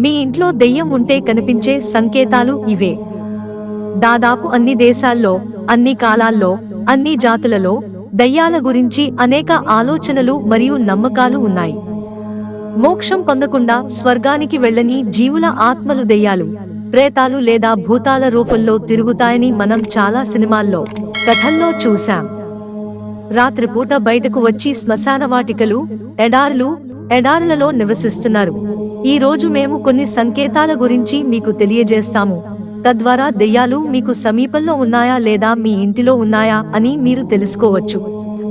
మీ ఇంట్లో దెయ్యం ఉంటే కనిపించే సంకేతాలు ఇవే. దాదాపు అన్ని దేశాల్లో అన్ని కాలాల్లో అన్ని జాతులలో దయ్యాల గురించి అనేక ఆలోచనలు మరియు నమ్మకాలు ఉన్నాయి. మోక్షం పొందకుండా స్వర్గానికి వెళ్ళని జీవుల ఆత్మలు దెయ్యాలు ప్రేతాలు లేదా భూతాల రూపంలో తిరుగుతాయని మనం చాలా సినిమాల్లో కథల్లో చూశాం. రాత్రిపూట బయటకు వచ్చి శ్మశాన వాటికలు ఎడారులు ఎడారులలో నివసిస్తున్నారు. ఈ రోజు మేము కొన్ని సంకేతాల గురించి మీకు తెలియజేస్తాము. తద్వారా దెయ్యాలు మీకు సమీపంలో ఉన్నాయా లేదా మీ ఇంటిలో ఉన్నాయా అని మీరు తెలుసుకోవచ్చు.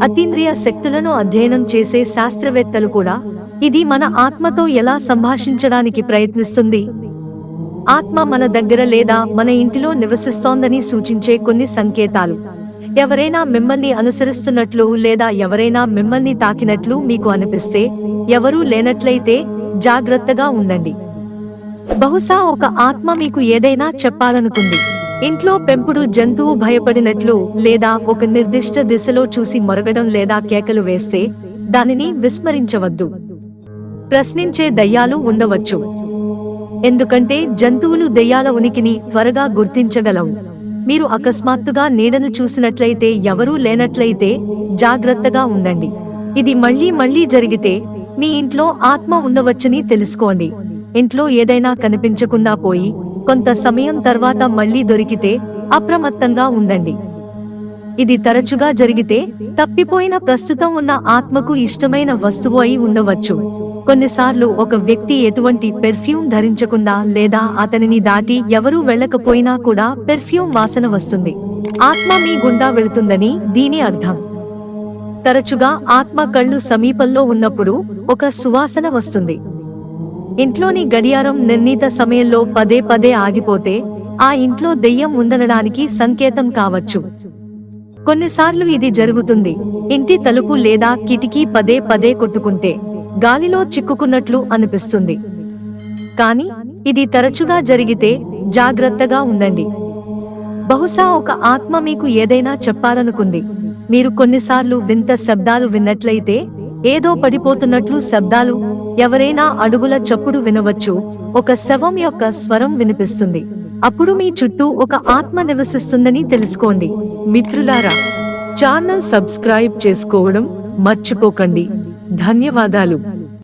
అతీంద్రియ శక్తులను అధ్యయనం చేసే శాస్త్రవేత్తలు కూడా ఇది మన ఆత్మతో ఎలా సంభాషించడానికి ప్రయత్నిస్తుంది? ఆత్మ మన దగ్గర లేదా మన ఇంటిలో నివసిస్తోందని సూచించే కొన్ని సంకేతాలు. ఎవరైనా మిమ్మల్ని అనుసరిస్తున్నట్లు లేదా ఎవరైనా మిమ్మల్ని తాకినట్లు మీకు అనిపిస్తే ఎవరూ లేనట్లయితే జాగ్రత్తగా ఉండండి. బహుశా ఒక ఆత్మ మీకు ఏదైనా చెప్పాలనుకుంది. ఇంట్లో పెంపుడు జంతువు భయపడినట్లు లేదా ఒక నిర్దిష్ట దిశలో చూసి మొరగడం లేదా కేకలు వేస్తే దానిని విస్మరించవద్దు. ప్రశ్నించే దయ్యాలు ఉండవచ్చు. ఎందుకంటే జంతువులు దెయ్యాల ఉనికిని త్వరగా గుర్తించగలవు. మీరు అకస్మాత్తుగా నీడను చూసినట్లయితే ఎవరూ లేనట్లయితే జాగ్రత్తగా ఉండండి. ఇది మళ్ళీ మళ్ళీ జరిగితే మీ ఇంట్లో ఆత్మ ఉండవచ్చని తెలుసుకోండి. ఇంట్లో ఏదైనా కనిపించకుండా పోయి కొంత సమయం తర్వాత మళ్ళీ దొరికితే అప్రమత్తంగా ఉండండి. ఇది తరచుగా జరిగితే తప్పిపోయిన ప్రస్తుతం ఉన్న ఆత్మకు ఇష్టమైన వస్తువు అయి ఉండవచ్చు. కొన్నిసార్లు ఒక వ్యక్తి ఎటువంటి పెర్ఫ్యూమ్ ధరించకుండా లేదా అతనిని దాటి ఎవరూ వెళ్ళకపోయినా కూడా పెర్ఫ్యూమ్ వాసన వస్తుంది. ఆత్మ మీ గుండా వెళుతుందని దీని అర్థం. తరచుగా ఆత్మ కళ్ళు సమీపంలో ఉన్నప్పుడు ఒక సువాసన వస్తుంది. ఇంట్లోని గడియారం నిర్ణీత సమయంలో పదే పదే ఆగిపోతే ఆ ఇంట్లో దెయ్యం ఉందనడానికి సంకేతం కావచ్చు. కొన్నిసార్లు ఇది జరుగుతుంది. ఇంటి తలుపు లేదా కిటికీ పదే పదే కొట్టుకుంటే గాలిలో చిక్కుకున్నట్లు అనిపిస్తుంది. కానీ ఇది తరచుగా జరిగితే జాగ్రత్తగా ఉండండి. బహుశా ఒక ఆత్మ మీకు ఏదైనా చెప్పాలనుకుంది. మీరు కొన్నిసార్లు వింత శబ్దాలు విన్నట్లయితే ఏదో పడిపోతున్నట్లు శబ్దాలు ఎవరైనా అడుగుల చప్పుడు వినవచ్చు. ఒక శవం యొక్క స్వరం వినిపిస్తుంది. అప్పుడు మీ చుట్టూ ఒక ఆత్మ నివసిస్తుందని తెలుసుకోండి. మిత్రులారా ఛానల్ సబ్స్క్రైబ్ చేసుకోవడం మర్చిపోకండి. ధన్యవాదాలు.